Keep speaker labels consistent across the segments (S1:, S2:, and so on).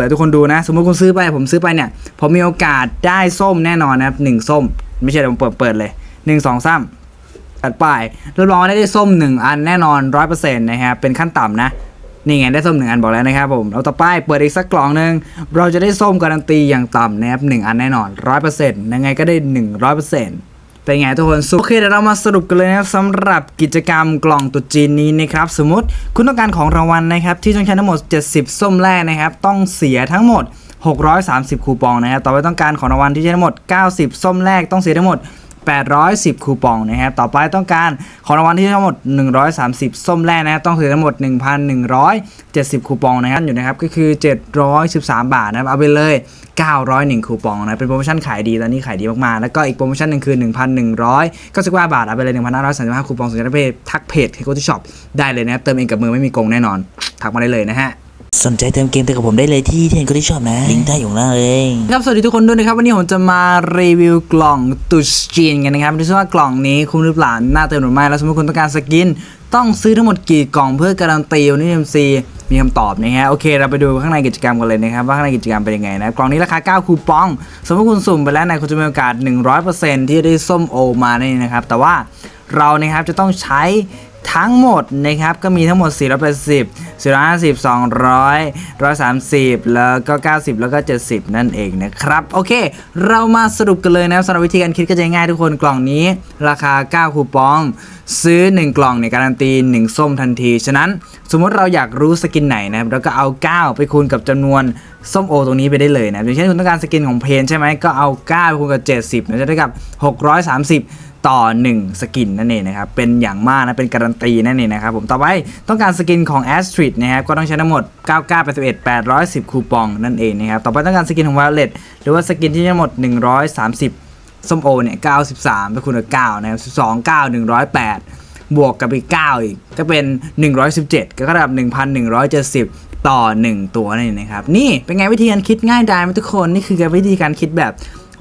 S1: เปิดทุกคนดูนะ สมมติคุณซื้อไปผมซื้อไปเนี่ย ผมมีโอกาสได้ส้มแน่นอนนะครับหนึ่งส้ม ไม่ใช่เดี๋ยวผมเปิดเปิดเลยหนึ่งสองสามตัดไปรับรองว่าได้ส้มหนึ่งอันแน่นอนร้อยเปอร์เซ็นต์นะครับเป็นขั้นต่ำนะนี่ไงได้ส้มหนึ่งอันบอกแล้วนะครับผมเราต่อไปเปิดอีกสักกล่องหนึ่งเราจะได้ส้มการันตีอย่างต่ำนะครับหนึ่งอันแน่นอนร้อยเปอร์เซ็นต์ยังไงก็ได้หนึ่งร้อยเปอร์เซ็นต์ เป็นไงทุกคนโอเคเดี๋ยวเรามาสรุปกันเลยนะครับสำหรับกิจกรรมกล่องตุ๊จีนนี้นะครับสมมติคุณต้องการของรางวัลนะครับที่ต้องใช้ทั้งหมด 70 ส้มแรกนะครับต้องเสียทั้งหมด 630 คูปองนะครับต่อไปต้องการของรางวัลที่ใช้ทั้งหมด 90 ส้มแรกต้องเสียทั้งหมด 810 คูปองนะครับต่อไปต้องการของรางวัลที่ทั้งหมด 130 ส้มแรกนะครับต้องเสียทั้งหมด 1,170 คูปองนะครับอยู่นะครับก็คือ 713 บาทนะครับเอาไปเลย 901 คูปองนะเป็นโปรโมชั่นขายดีตอนนี้ขายดีมากๆ แล้วก็อีกโปรโมชั่นหนึ่งคือ 1,199บาทเอาไปเลย1,535 คูปองสนใจเพจทักเพจเคโกที่ช็อปได้เลยนะครับเติมเองกับมือไม่มีโกงแน่นอน ทักมาได้เลยนะฮะ
S2: สนใจเติมเกมเติมกับผมได้เลยที่เทนก็ที่ชอบนะ ลิงก์ใต้อยู่ข้างล่างเลย
S1: ครับสวัสดีทุกคนด้วยนะครับ วันนี้ผมจะมารีวิวกล่องตุชจีนกันนะครับดูซิว่ากล่องนี้คุ้มหรือเปล่าน่าเติมหรือไม่แล้วสมมติคุณต้องการสกิน ต้องซื้อทั้งหมดกี่กล่องเพื่อการันตีวันนี้เอ็มซีมีคำตอบนะฮะโอเคเราไปดูข้างในกิจกรรมกันเลยนะครับว่าข้างในกิจกรรมเป็นยังไงนะกล่องนี้ราคา 9 คูปอง สมมติคุณสุ่มไปแล้วนะคุณจะมีโอกาส 100%ที่จะได้ส้มโอมานี่นะครับแต่ว่าเรานะครับจะต้องใช้ ทั้งหมดนะครับก็มีทั้งหมด 480 450 200 130 แล้วก็ 90 แล้วก็ 70 นั่นเองนะครับ โอเค เรามาสรุปกันเลยนะครับสำหรับวิธีการคิดก็จะง่ายทุกคนกล่องนี้ ราคา 9 คูปอง ซื้อ 1 กล่องเนี่ยการันตี 1 ส้มทันที ฉะนั้นสมมติเราอยากรู้สกินไหนนะครับเราก็เอา 9 ไปคูณกับจำนวนส้มโอตรงนี้ไปได้เลยนะอย่างเช่นคุณต้องการสกินของเพนใช่ไหมก็เอา 9 ไปคูณกับ 70นะจะได้กับ 630 ต่อ 1 สกินนั่นเองนะครับ เป็นอย่างมากนะ เป็นการันตีนั่นเองนะครับผมต่อไปต้องการสกินของ a s t r i d นะครับ ก็ต้องใช้ทั้งหมด 99 81 810 คูปองนั่นเองนะครับ ต่อไปต้องการสกินของ Violet หรือว่าสกินที่ทั้งหมด 130 ส้มโอเนี่ย 93ไปคูณกับ9นะครับ 12 9 108 บวกกับอีก 9 อีก ก็เป็น 117 ก็เท่ากับ1,170ต่อ 1 ตัวนั่นเองนะครับ นี่เป็นไงวิธีการคิดง่ายดายไหมทุกคน นี่คือการวิธีการคิดแบบ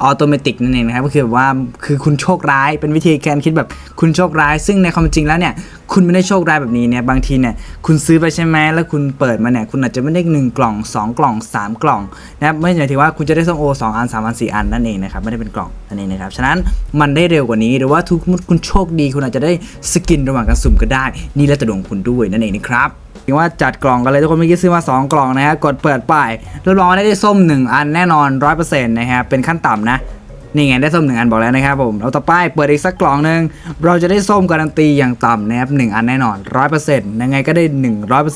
S1: ออโตเมติกนั่นเองนะครับก็คือแบบว่าคือคุณโชคร้ายเป็นวิธีการคิดแบบคุณโชคร้าย ซึ่งในความจริงแล้วเนี่ยคุณไม่ได้โชคร้ายแบบนี้เนี่ยบางทีเนี่ยคุณซื้อไปใช่ไหมแล้วคุณเปิดมาเนี่ยคุณอาจจะไม่ได้หนึ่งกล่อง 2 กล่อง 3 กล่องนะครับไม่หมายถึงว่าคุณจะได้ส้มโอ2อัน3อัน4อันนั่นเองนะครับไม่ได้เป็นกล่องนั่นเองนะครับฉะนั้นมันได้เร็วกว่านี้หรือว่าทุกสมมุติคุณโชคดี คุณอาจจะได้สกินระหว่างการสุ่มก็ได้ นี่แล้วแต่ดวงคุณด้วยนั่นเองนะครับ ถึงว่าจัดกล่องกันเลยทุกคนเมื่อกี้ซื้อมา 2 กล่องนะฮะกดเปิดป้ายรับรองว่าได้ส้ม 1 อันแน่นอน 100%นะครับเป็นขั้นต่ำนะนี่ไงได้ส้ม1อันบอกแล้วนะครับผมเราต่อไปเปิดอีกสักกล่องหนึ่งเราจะได้ส้มการันตีอย่างต่ำนะครับ1อันแน่นอน100%ยังไงก็ได้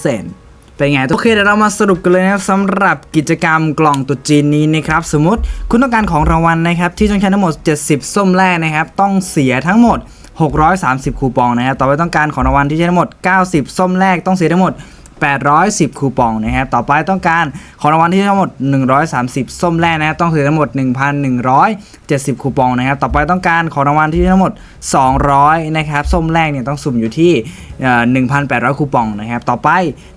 S1: 100%เป็นไงโอเคเดี๋ยวเรามาสรุปกันเลยนะครับสำหรับกิจกรรมกล่องตุ๊จีนนี้นะครับสมมติคุณต้องการของรางวัลนะครับที่ต้องใช้ทั้งหมด 70 ส้มแรกนะครับต้องเสียทั้งหมด 630 คูปองนะครับต่อไปต้องการของรางวัลที่ใช้ทั้งหมด 90 ส้มแรกต้องเสียทั้งหมด 810 คูปองนะครับ ต่อไปต้องการของรางวัลที่ทั้งหมด 130 ส้มแรกนะครับต้องเสียทั้งหมด 1,170 คูปองนะครับ ต่อไปต้องการของรางวัลที่ทั้งหมด 200 นะครับ ส้มแรกเนี่ยต้องสุ่มอยู่ที่ 1,800 คูปองนะครับ ต่อไป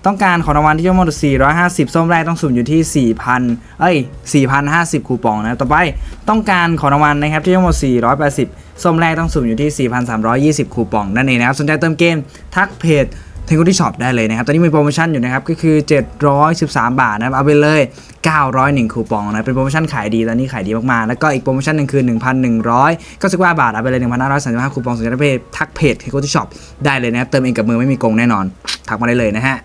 S1: ต้องการของรางวัลที่ทั้งหมด 450 ส้มแรกต้องสุ่มอยู่ที่ 4,000 เอ้ย 4,050 คูปองนะครับต่อไปต้องการของรางวัลนะครับที่ทั้งหมด 480 ส้มแรกต้องสุ่มอยู่ที่ 4,320 คูปองนั่นเองนะครับ สนใจเติมเกมทักเพจ เทงกุที่ช็อปได้เลยนะครับ ตอนนี้มีโปรโมชั่นอยู่นะครับ ก็คือ 713 บาทนะครับ เอาไปเลย 901 คูปองนะ เป็นโปรโมชั่นขายดี ตอนนี้ขายดีมากๆ แล้วก็อีกโปรโมชั่นหนึ่งคือ 1,199 บาท เอาไปเลย 1,535 คูปองสนใจเพจทักเพจเทงกุที่ช็อปได้เลยนะครับ เติมเองกับมือไม่มีโกงแน่นอน ทักมาได้เลยนะฮะ